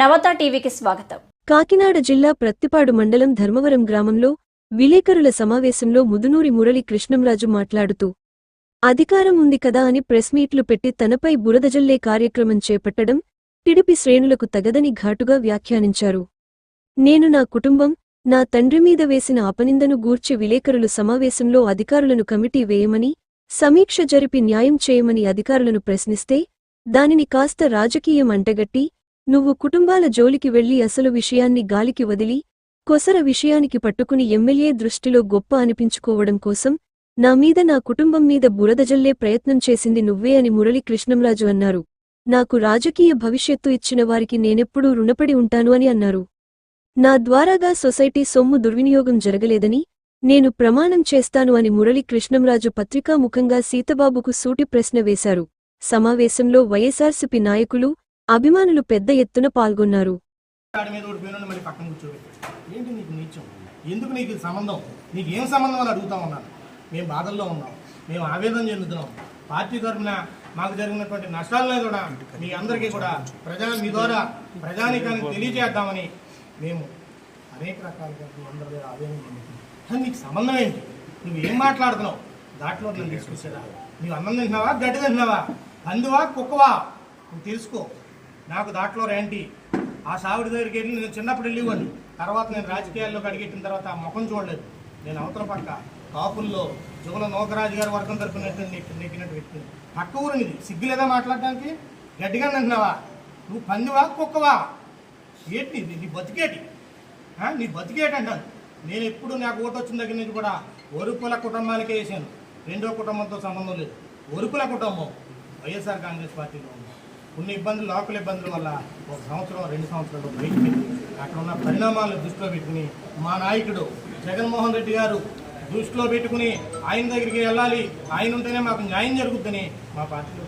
నవత టీవీకి స్వాగతం. కాకినాడ జిల్లా ప్రత్తిపాడు మండలం ధర్మవరం గ్రామంలో విలేకరుల సమావేశంలో ముదునూరి మురళి కృష్ణంరాజు మాట్లాడుతూ అధికారం ఉంది కదా అని ప్రెస్ మీట్లు పెట్టి తనపై బురదజల్లే కార్యక్రమం చేపట్టడం టిడిపి శ్రేణులకు తగదని ఘాటుగా వ్యాఖ్యానించారు. నేను నా కుటుంబం నా తండ్రి మీద వేసిన అపనిందను గూర్చి విలేకరులు సమావేశంలో అధికారులను కమిటీ వేయమని సమీక్ష జరిపి న్యాయం చేయమని అధికారులను ప్రశ్నిస్తే దానిని కాస్త రాజకీయం అంటగట్టి నువ్వు కుటుంబాల జోలికి వెళ్ళి అసలు విషయాన్ని గాలికి వదిలి కొసర విషయానికి పట్టుకుని ఎమ్మెల్యే దృష్టిలో గొప్ప అనిపించుకోవడం కోసం నా మీద నా కుటుంబం మీద బురదజల్లే ప్రయత్నం చేసింది నువ్వే అని మురళి కృష్ణంరాజు అన్నారు. నాకు రాజకీయ భవిష్యత్తు ఇచ్చిన వారికి నేనెప్పుడూ రుణపడి ఉంటాను అని అన్నారు. నా ద్వారాగా సొసైటీ సొమ్ము దుర్వినియోగం జరగలేదని నేను ప్రమాణం చేస్తాను అని మురళి కృష్ణంరాజు పత్రికాముఖంగా సీతబాబుకు సూటి ప్రశ్న వేశారు. సమావేశంలో వైఎస్ఆర్సిపి నాయకులు అభిమానులు పెద్ద ఎత్తున పాల్గొన్నారు. మీద పక్కన ఏంటి నీకు నీచం? ఎందుకు నీకు సంబంధం? నీకు ఏం సంబంధం అని అడుగుతా ఉన్నాను. మేము బాధల్లో ఉన్నాం. మేము ఆవేదన చెందుతున్నాం. పార్టీ తరఫున మాకు జరిగినటువంటి నష్టాలను కూడా మీ అందరికీ కూడా ప్రజా మీ ద్వారా ప్రజానికాన్ని తెలియజేద్దామని మేము అనేక రకాలుగా మీ అందరి దగ్గర ఆవేదన చెందుతున్నాం. నీకు సంబంధం ఏంటి? నువ్వు ఏం మాట్లాడుతున్నావు? దాంట్లో నన్ను తీసుకొచ్చేదా నువ్వు అన్నం తింటున్నావా? గడ్డి తింటున్నావా? అందువా కుక్కవా? నువ్వు తెలుసుకో. నాకు దాంట్లో ర్యాంటీ ఆ సావిడి దగ్గరికి వెళ్ళి నేను చిన్నప్పుడు వెళ్ళేవాడిని. తర్వాత నేను రాజకీయాల్లోకి అడిగెట్టిన తర్వాత ఆ ముఖం చూడలేదు. నేను అవతల పక్క కాపుల్లో జుగుల నోకరాజు గారి వర్గం తరపున నెగ్గినట్టు వ్యక్తిని. పక్క ఊరిని ఇది సిగ్గులేదా మాట్లాడడానికి గట్టిగా అంటున్నావా? నువ్వు పందివా కుక్కవా? ఏంటి నీ బతికేటి? నీ బతికేటి అంటాను నేను ఎప్పుడు నాకు ఓటు వచ్చిన దగ్గర నుంచి కూడా ఒరుకుల కుటుంబానికే వేసాను. రెండో కుటుంబంతో సంబంధం లేదు. ఒరుకుల కుటుంబం. వైఎస్ఆర్ కాంగ్రెస్ పార్టీలో ఉంది కొన్ని ఇబ్బందులు లోకల్ ఇబ్బందుల వల్ల ఒక సంవత్సరం రెండు సంవత్సరాలు బయటికి అక్కడ ఉన్న పరిణామాలను దృష్టిలో పెట్టుకుని మా నాయకుడు జగన్మోహన్ రెడ్డి గారు దృష్టిలో పెట్టుకుని ఆయన దగ్గరికి వెళ్ళాలి. ఆయన ఉంటేనే మాకు న్యాయం జరుగుతుందని మా పార్టీలో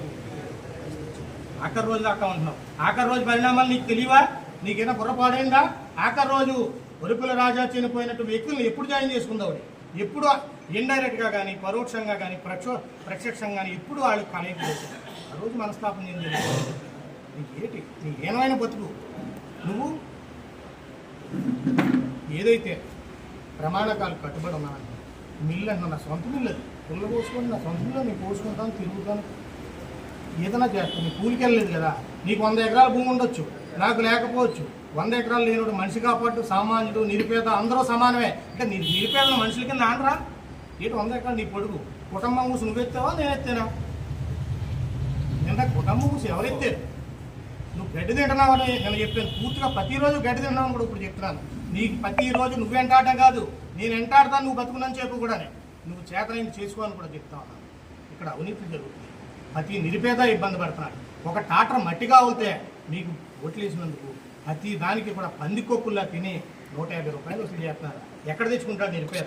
ఆఖరి రోజు దాకా ఉంటున్నాం. ఆఖరి రోజు పరిణామాలు నీకు తెలియవా? నీకేనా బుర్రపాడైందా ఆఖరి రోజు ఒరుపుల రాజా చనిపోయినట్టు వ్యక్తులను ఎప్పుడు జాయిన్ చేసుకుందావు ఎప్పుడు ఇండైరెక్ట్గా కానీ పరోక్షంగా కానీ ప్రక్షో ప్రత్యక్షంగా కానీ ఎప్పుడు వాళ్ళు కనెక్ట్ చేశారు. ఆ రోజు మనస్తాపం చెంది నీకు ఏంటి నీ ఏమైనా బతుకు. నువ్వు ఏదైతే ప్రమాణకాలు కట్టుబడి ఉన్నానంటే మిల్లు అన్న నా సొంత మిల్లు అది. పుల్ల పోసుకొని నా సొంత మిల్లు నేను పోసుకుంటాను తిరుగుతాను. ఏదైనా చేస్తాను. నీ కూలికి వెళ్ళలేదు కదా. నీకు వంద ఎకరాల భూమి ఉండొచ్చు. నాకు లేకపోవచ్చు. వంద ఎకరాలు లేనుడు మనిషి కాపాడు సామాన్యుడు నిరుపేద అందరూ సమానమే. అంటే నీ నిరుపేద మనుషుల కింద ఆనరా? ఏంటి వంద ఎకరాలు నీ పొడుగు. కుటుంబం కూసి నువ్వు ఎత్తావా నేను ఎత్తానా? నిన్న కుటుంబం మూసి ఎవరెత్తారు నువ్వు గడ్డి తింటున్నావని నేను చెప్పాను పూర్తిగా ప్రతిరోజు గడ్డి తింటున్నావు కూడా ఇప్పుడు చెప్తున్నాను. నీకు ప్రతిరోజు నువ్వు వెంటాడటం కాదు నేను వెంటాడతాను నువ్వు బతుకున్నాను చెప్పు కూడా నువ్వు చేతనైంది చేసుకోవాలని కూడా చెప్తా ఉన్నాను ఇక్కడ అవినీతి జరుగుతుంది. ప్రతి నిరుపేద ఇబ్బంది పడుతున్నాడు ఒక టాటర్ మట్టిగా అవుతే నీకు ఓట్లేసినందుకు ప్రతి దానికి కూడా పందికొక్కుల్లా తిని నూట యాభై రూపాయలు వసూలు చేస్తున్నారు. ఎక్కడ తెచ్చుకుంటాడు నిరుపేద?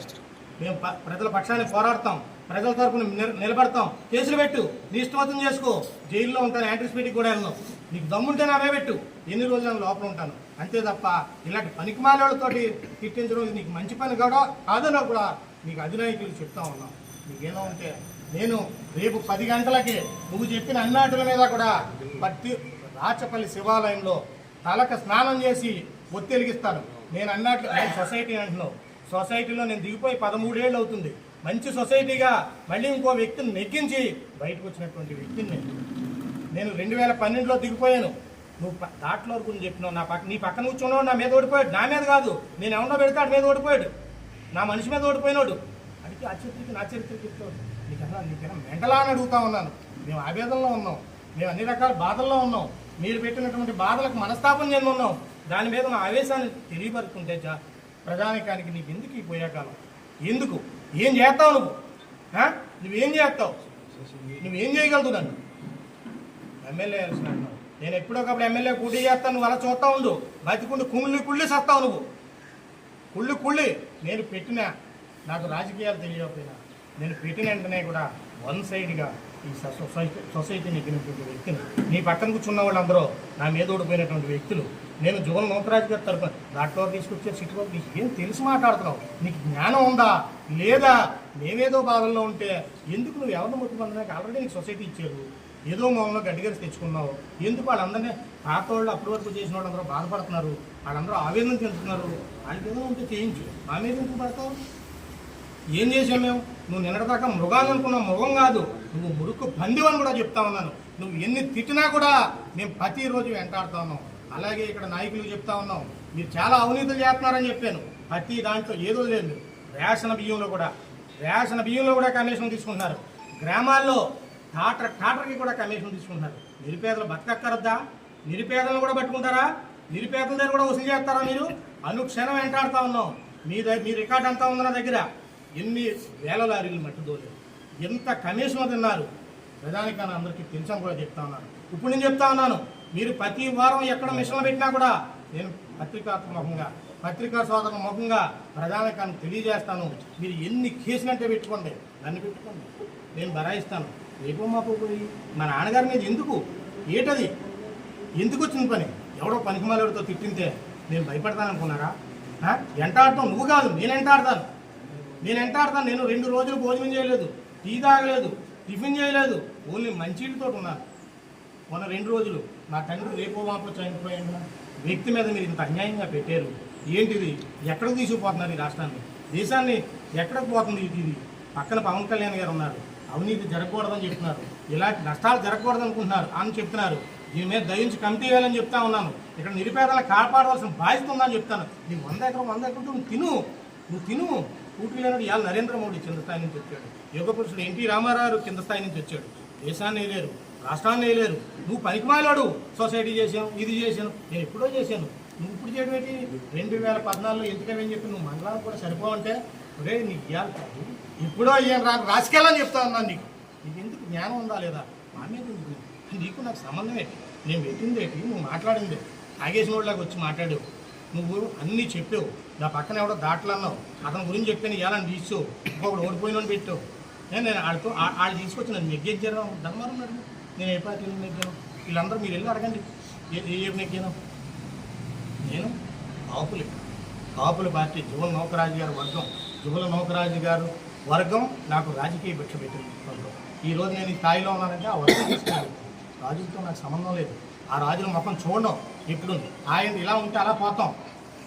మేము ప్రజల పక్షాన్ని పోరాడతాం. ప్రజల తరపున నిలబడతాం. కేసులు పెట్టు. నీ ఇష్టమతం చేసుకో. జైల్లో ఉంటాను. యాంటిసిపేటిక్ కూడా వెళ్ళను. నీకు దమ్ముంటే నా పెట్టు. ఎన్ని రోజులు నేను లోపల ఉంటాను. అంతే తప్ప ఇలాంటి పనికిమాలతోటి తిట్టించడం నీకు మంచి పని కూడా కాదని కూడా నీకు అధినాయకులు చెప్తా ఉన్నాం. నీకేమో ఉంటే నేను రేపు పది గంటలకి నువ్వు చెప్పిన అన్నాటుల మీద కూడా పత్తి రాచపల్లి శివాలయంలో తలకు స్నానం చేసి ఒత్తిలిగిస్తాను నేను అన్నట్లు సొసైటీ అంటున్నావు. సొసైటీలో నేను దిగిపోయి పదమూడేళ్ళు అవుతుంది. మంచి సొసైటీగా మళ్ళీ ఇంకో వ్యక్తిని నెగ్గించి బయటకు వచ్చినటువంటి వ్యక్తిని నేను నేను రెండు వేల పన్నెండులో దిగిపోయాను. నువ్వు దాట్లో వరకు చెప్పినావు. నా పక్క నీ పక్కన కూర్చున్నావు నా మీద ఓడిపోయాడు. నా మీద కాదు. నేను ఎవరినో పెడతాడు మీద ఓడిపోయాడు. నా మనిషి మీద ఓడిపోయినాడు. అడిగి ఆ చరిత్రకి నా చరిత్రకి చెప్తాడు నీకన్నా నీకన్నా మెంటలా అని అడుగుతా ఉన్నాను. మేము ఆవేదనలో ఉన్నాం. మేము అన్ని రకాల బాధల్లో ఉన్నాం. మీరు పెట్టినటువంటి బాధలకు మనస్తాపం చెంది ఉన్నాం. దాని మీద మా ఆవేశాన్ని తెలియపరుచుకుంటే చా ప్రజానికానికి నీకు ఎందుకు ఈ పోయాకాలం? ఎందుకు? ఏం చేస్తావు నువ్వు? నువ్వేం చేస్తావు? నువ్వేం చేయగలదు నన్ను? ఎమ్మెల్యే ఎలక్షన్ నేను ఎప్పుడొకప్పుడు ఎమ్మెల్యే కుడి చేస్తాను నువ్వు అలా చూస్తా ఉండు. బతికుండి కుళ్ళి కుళ్ళి సస్తావు నువ్వు. కుళ్ళి కుళ్ళి నేను పెట్టిన నాకు రాజకీయాలు తెలియకపోయినా నేను పెట్టిన వెంటనే కూడా వన్ సైడ్గా ఈ సొసైటీ సొసైటీని ఎక్కినటువంటి వ్యక్తిని నీ పక్కన కూర్చున్న వాళ్ళందరూ నా మీద ఓడిపోయినటువంటి వ్యక్తులు. నేను జువన్ నూతరాజు గారి తరఫున డాక్టర్ తీసుకొచ్చే సిట్లో నీకు ఏం తెలిసి మాట్లాడుతున్నావు? నీకు జ్ఞానం ఉందా? లేదా? మేమేదో బాధల్లో ఉంటే ఎందుకు నువ్వు ఎవరిని ముట్టుకుంటున్నాక ఆల్రెడీ నీకు సొసైటీ ఇచ్చారు. ఏదో మౌనంలో గడ్డిగరిసి తెచ్చుకున్నావు. ఎందుకు వాళ్ళందరినీ పాత వాళ్ళు అప్పటి వరకు చేసిన వాళ్ళందరూ బాధపడుతున్నారు? వాళ్ళందరూ ఆవేదన చెందుతున్నారు. వాళ్ళకి ఏదో ఉంటే చేయించు. ఆ మీద ఎందుకు పడతావు? ఏం చేసాం మేము? నువ్వు నిన్నటిదాకా మృగాన్ని అనుకున్న మృగం కాదు. నువ్వు మురుకు పందివు అని కూడా చెప్తా ఉన్నాను. నువ్వు ఎన్ని తిట్టినా కూడా మేము ప్రతిరోజు వెంటాడుతా ఉన్నాం. అలాగే ఇక్కడ నాయకులు చెప్తా ఉన్నాం. మీరు చాలా అవినీతులు చేస్తున్నారని చెప్పాను. ప్రతి దాంట్లో ఏదో లేదు. రేషన్ బియ్యంలో కూడా. రేషన్ బియ్యంలో కూడా కమిషన్ తీసుకుంటున్నారు. గ్రామాల్లో టాటర్ టాటర్కి కూడా కమిషన్ తీసుకుంటున్నారు. నిరుపేదలు బతకక్కరద్దా నిరుపేదలను కూడా పట్టుకుంటారా? నిరుపేదల దగ్గర కూడా వసూలు చేస్తారా మీరు? అనుక్షణం వెంటాడుతా ఉన్నాం. మీ దగ్గర మీ రికార్డ్ అంతా ఉంది నా దగ్గర? ఎన్ని వేల లారీలు మట్టి దోలేదు. ఎంత కమిషన్ తిన్నారు ప్రధానికాన్ని అందరికీ తెలుసని కూడా చెప్తా ఉన్నాను. ఇప్పుడు నేను చెప్తా ఉన్నాను. మీరు ప్రతి వారం ఎక్కడ మిషన్లు పెట్టినా కూడా నేను పత్రికాత్మకంగా పత్రికా సోదరుల ముఖంగా ప్రధానికాన్ని తెలియజేస్తాను. మీరు ఎన్ని కేసులంటే పెట్టుకోండి. నన్ను పెట్టుకోండి. నేను బరాయిస్తాను. రేపు మాపు పోయి మా నాన్నగారి మీద ఎందుకు? ఏటది? ఎందుకు వచ్చిన పని? ఎవడో పనికిమాలతో తిట్టింతే నేను భయపడతాను అనుకున్నారా ఎంటాడటం నువ్వు కాదు నేను ఎంటాడతాను నేను ఎంత ఆడతాను? నేను రెండు రోజులు భోజనం చేయలేదు. టీ తాగలేదు. టిఫిన్ చేయలేదు. ఓన్లీ మంచితో ఉన్నాను. మొన్న రెండు రోజులు. నా తండ్రి రేపో మాపో చనిపోయిన వ్యక్తి మీద మీరు ఇంత అన్యాయంగా పెట్టారు. ఏంటిది? ఎక్కడికి తీసుకుపోతున్నారు ఈ రాష్ట్రాన్ని? దేశాన్ని ఎక్కడికి పోతుంది ఇది? పక్కన పవన్ కళ్యాణ్ గారు ఉన్నారు. అవినీతి జరగకూడదని చెప్తున్నారు. ఇలాంటి నష్టాలు జరగకూడదు అనుకుంటున్నారు అని చెప్తున్నారు. దీని మీద దయించి కమిటీ వేయాలని చెప్తా ఉన్నాను. ఇక్కడ నిరుపేదలను కాపాడవలసిన బాధ్యత ఉందని చెప్తాను. నీ వంద ఎకరం వంద ఎకరం నువ్వు తిను. నువ్వు తిను. కూటి లేనాడు ఇవాళ నరేంద్ర మోడీ కింద స్థాయి నుంచి వచ్చాడు. యుగ పురుషుడు ఎన్టీ రామారావు కింద స్థాయి నుంచి వచ్చాడు. దేశాన్ని వేయలేరు రాష్ట్రాన్ని వేయలేరు నువ్వు పనికిమాలాడు. సొసైటీ చేసాను ఇది చేశాను నేను ఎప్పుడో చేశాను. నువ్వు ఇప్పుడు చేయడం ఏంటి? రెండు వేల పద్నాలుగులో ఎందుకని చెప్పి నువ్వు మండలానికి కూడా సరిపోవంటే ఒరే నీకు ఇవ్వాలి కాదు. ఎప్పుడో ఏం రా రాజకీయాలని చెప్తా ఉన్నాను నీకు. నీకు ఎందుకు జ్ఞానం ఉందా లేదా? మా మీద నీకు నాకు సంబంధం ఏంటి? నేను పెట్టింది ఏంటి? నువ్వు మాట్లాడింది ఆగేసిన వాళ్ళకి వచ్చి మాట్లాడావు. నువ్వు అన్నీ చెప్పావు. నా పక్కన ఎవడో దాటలన్నావు అతని గురించి చెప్పాను ఇవ్వాలని తీసావు ఇంకొకడు ఓడిపోయిన పెట్టావు నేను నేను ఆడితో ఆడు తీసుకొచ్చి నన్ను నెగ్గెచ్చాను ధర్మారం అడుగు నేను ఏ పార్టీలో నెగ్గాను? వీళ్ళందరూ మీరు వెళ్ళి అడగండి. ఏ ఏ నెగ్గాను? నేను కాపులు. కాపుల పార్టీ జువల నౌకరాజు గారి వర్గం. జువల నౌకరాజు గారు వర్గం నాకు రాజకీయ భిక్ష పెట్టింది వర్గం. ఈ రోజు నేను ఈ స్థాయిలో ఉన్నానంటే ఆ వర్గం తీసుకున్నాను రాజులతో నాకు సంబంధం లేదు. ఆ రాజుల ముఖం చూడడం ఎప్పుడుంది ఆయన ఇలా ఉంటే అలా పోతాం.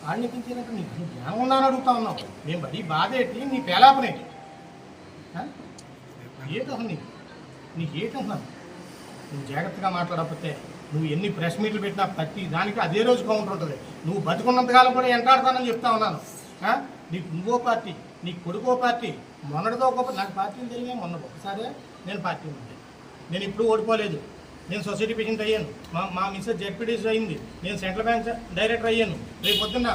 ఆయన ఎక్కించేదంటే నీకు జ్ఞానం ఉందని అడుగుతా ఉన్నావు. నేను బడి బాధేటి నీ పేలాపనేటి ఏంటి నీకు? నీకు ఏంటి అంటున్నాను నువ్వు జాగ్రత్తగా మాట్లాడకపోతే నువ్వు ఎన్ని ప్రెస్ మీట్లు పెట్టినా ప్రతి దానికి అదే రోజు కౌంటర్ ఉంటుంది. నువ్వు బతుకున్నంతకాలం కూడా ఎంటాడతానని చెప్తా ఉన్నాను. నీకు నువ్వో పార్టీ నీ కొడుకో పార్టీ మొన్నటితో ఒక నాకు పార్టీలు తెలియ మొన్న ఒకసారే నేను పార్టీ ఉంది నేను ఇప్పుడు ఓడిపోలేదు. నేను సొసైటీ పేషెంట్ అయ్యాను. మా మా మిస్సెస్ జెడ్పీటీసీ అయింది. నేను సెంట్రల్ బ్యాంక్ డైరెక్టర్ అయ్యాను. రేపు పొద్దున్న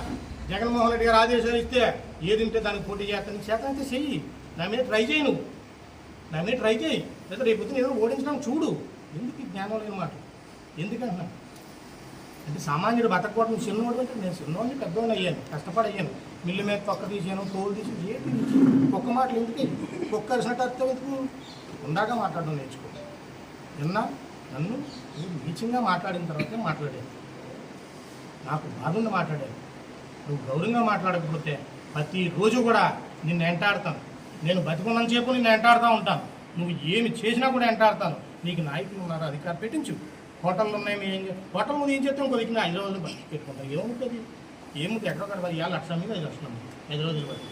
జగన్మోహన్ రెడ్డి గారు ఆదేశాలు ఇస్తే ఏది ఉంటే దానికి పోటీ చేస్తాను. చేత అయితే చెయ్యి. నా మీద ట్రై చేయి నువ్వు నా మీద ట్రై చేయి. లేదా రేపు పొద్దున ఏదో ఓడించడం చూడు. ఎందుకు జ్ఞానం లేనమాట ఎందుకంటున్నా? అంటే సామాన్యుడు బతకపోవడం నువ్వు చిన్నవాడు అంటే నేను చిన్నవాడిని పెద్దవాడిని అయ్యాను. కష్టపడి అయ్యాను మిల్లు మీద తొక్క తీసాను తోలు తీసి ఏంటి ఒక్క మాటలు ఎందుకు? కుక్క అరిసినట్టు అర్థం ఎందుకు? ఉందాక మాట్లాడడం నేర్చుకో. నిన్న నన్ను నువ్వు నీచంగా మాట్లాడిన తర్వాతే మాట్లాడాను నాకు బాధంగా మాట్లాడాను నువ్వు గౌరవంగా మాట్లాడకపోతే ప్రతిరోజు కూడా నిన్ను ఎంటాడతాను. నేను బతికున్నంత సేపు నిన్ను ఎంటాడుతూ ఉంటాను. నువ్వు ఏమి చేసినా కూడా ఎంటాడతాను. నీకు నాయకులు ఉన్నారు అధికారం పెట్టించు. హోటళ్ళు ఉన్నాయి మేము ఏం హోటల్ ముందు ఏం చెప్తాం కొద్దిగా ఐదు రోజులు బట్టి పెట్టుకుంటాం ఏముంటుంది ఏముంది ఎక్కడొక్కడ పది ఏళ్ళ లక్షల మీద ఐదు లక్షలు ఐదు రోజులు బట్టి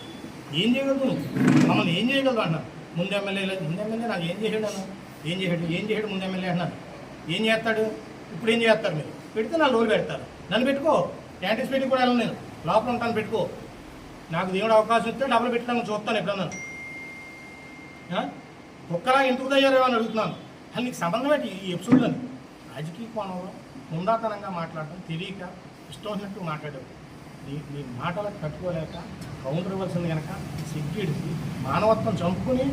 ఏం చేయగలదు మమ్మల్ని ఏం చేయగలదు అన్నారు. ముందు ఎమ్మెల్యే లేదు ముందు ఎమ్మెల్యే నాకు ఏం చేసాడు అన్న ఏం చేసాడు ఏం చేసాడు ముందు ఎమ్మెల్యే అన్నారు ఏం చేస్తాడు? ఇప్పుడు ఏం చేస్తారు మీరు? పెడితే నా లోన్ పెడతారు. నన్ను పెట్టుకో. క్యాంటీన్స్ పెట్టి కూడా వెళ్ళను నేను. లోపల ఉంటాను పెట్టుకో. నాకు దేవుడు అవకాశం ఇస్తే డబ్బులు పెట్టడానికి చూస్తాను ఎప్పుడన్నా. ఒక్కలా ఎందుకు తయారు అని అడుగుతున్నాను. అది నీకు సంబంధం ఏంటి? ఈ ఎపిసోడ్లని రాజకీయ కోణంలో ముందాతనంగా మాట్లాడటం తెలియక ఇష్టం వచ్చినట్టు మాట్లాడావు. నీ నీ మాటలకు కట్టుకోలేక కౌంటర్ ఇవ్వాల్సింది కనుక సిగ్గిడిసి మానవత్వం చంపుకుని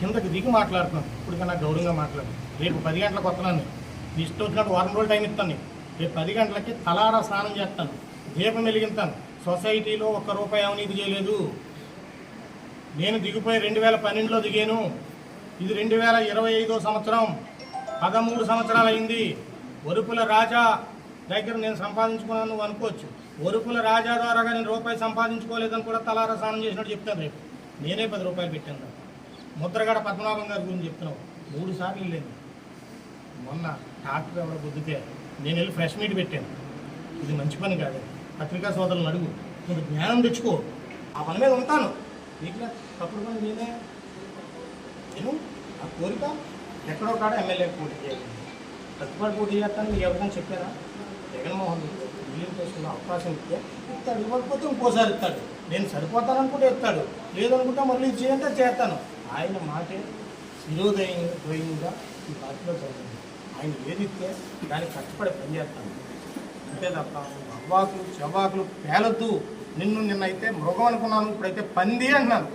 కిందకి దిగి మాట్లాడుతున్నాను. ఇప్పటికన్నా గౌరవంగా మాట్లాడు. రేపు పది గంటలకు వస్తున్నాను నేను. నీ ఇష్టం వచ్చినట్టు వారం రోజులు టైం ఇస్తాను రేపు పది గంటలకి తలారా స్నానం చేస్తాను. దీపం వెలిగిస్తాను సొసైటీలో ఒక్క రూపాయి అవినీతి చేయలేదు. నేను దిగిపోయి రెండు వేల పన్నెండులో దిగాను. ఇది రెండు వేల ఇరవై ఐదో సంవత్సరం. పదమూడు సంవత్సరాలు అయింది. ఒరుపుల రాజా దగ్గర నేను సంపాదించుకున్నాను నువ్వు అనుకోవచ్చు. ఒరుపుల రాజా ద్వారా నేను రూపాయి సంపాదించుకోలేదని కూడా తలారా స్నానం చేసినట్టు చెప్తాను రేపు. నేనే పది రూపాయలు పెట్టాను ముద్రగడ పద్మనాభం గారి గురించి చెప్తున్నావు. మూడు సార్లు వెళ్ళాను. మొన్న డాక్టర్ ఎవరో బుద్ధితే నేను వెళ్ళి ఫ్రెష్ మీట్ పెట్టాను. ఇది మంచి పని కాదు. పత్రికా సోదరులను అడుగు. కొంత జ్ఞానం తెచ్చుకో. ఆ పని మీద ఉంటాను. నీకు తప్పుడు పని నేనే నేను ఆ కోరిక ఎక్కడో కాడ ఎమ్మెల్యే పోటీ చేయాలి. ప్రతిపాటు పోటీ చేస్తాను మీకు ఎవరికైనా చెప్పారా? జగన్మోహన్ రెడ్డి బిల్లింగ్ చేసుకున్న అవకాశం ఇస్తే ఇస్తాడు. ఇవ్వకపోతే ఇంకోసారి ఇస్తాడు. నేను సరిపోతాననుకుంటే ఇస్తాడు. లేదనుకుంటే మళ్ళీ చేయంటే చేస్తాను. ఆయన మాటే శిరోదయం పోయిందా ఈ పార్టీలో జరిగింది ఆయన ఏదిస్తే దానికి కష్టపడి పనిచేస్తాను అంతే తప్ప అవ్వాకులు చెవ్వాకులు పేలొద్దు. నిన్ను నిన్నైతే మృగం అనుకున్నాను ఇప్పుడైతే పంది అంటున్నాను.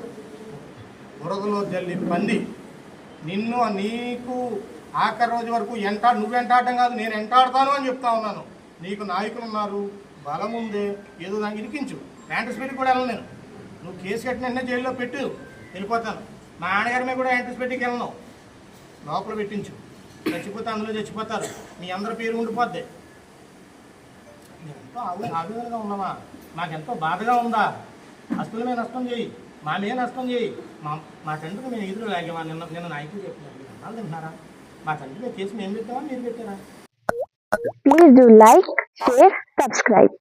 బురదలో జల్లి పంది. నిన్ను నీకు ఆఖరి రోజు వరకు ఎంటా నువ్వు ఎంటాడటం కాదు నేను ఎంటాడతాను అని చెప్తా ఉన్నాను. నీకు నాయకులు ఉన్నారు బలం ఉంది ఏదో దానికి ఇరికించు. యాంటిసిపేట్ కూడా వెళ్ళను నేను. నువ్వు కేసు కట్టిన వెంటనే జైల్లో పెట్టు వెళ్ళిపోతాను. మా నాన్నగారి మీద కూడా యాంటిసిపేట్కి వెళ్ళను లోపల పెట్టించు. చచ్చిపోతే అందులో చచ్చిపోతారు. మీ అందరి పేరు ఉండిపోద్ది. ఎంతో ఆవేదనగా ఉన్నామా నాకెంతో బాధగా ఉందా? అస్తుల మీద నష్టం చేయి. మా మీద నష్టం చేయి. మా మా తండ్రికి మేము ఎదురు లాగామా నిన్న నిన్న నాయకులు చెప్పినారు. మీరు అన్నాలు తింటున్నారా మా తండ్రి కేసు మేము పెట్టామా? మీరు పెట్టారా? Please do like, share, subscribe.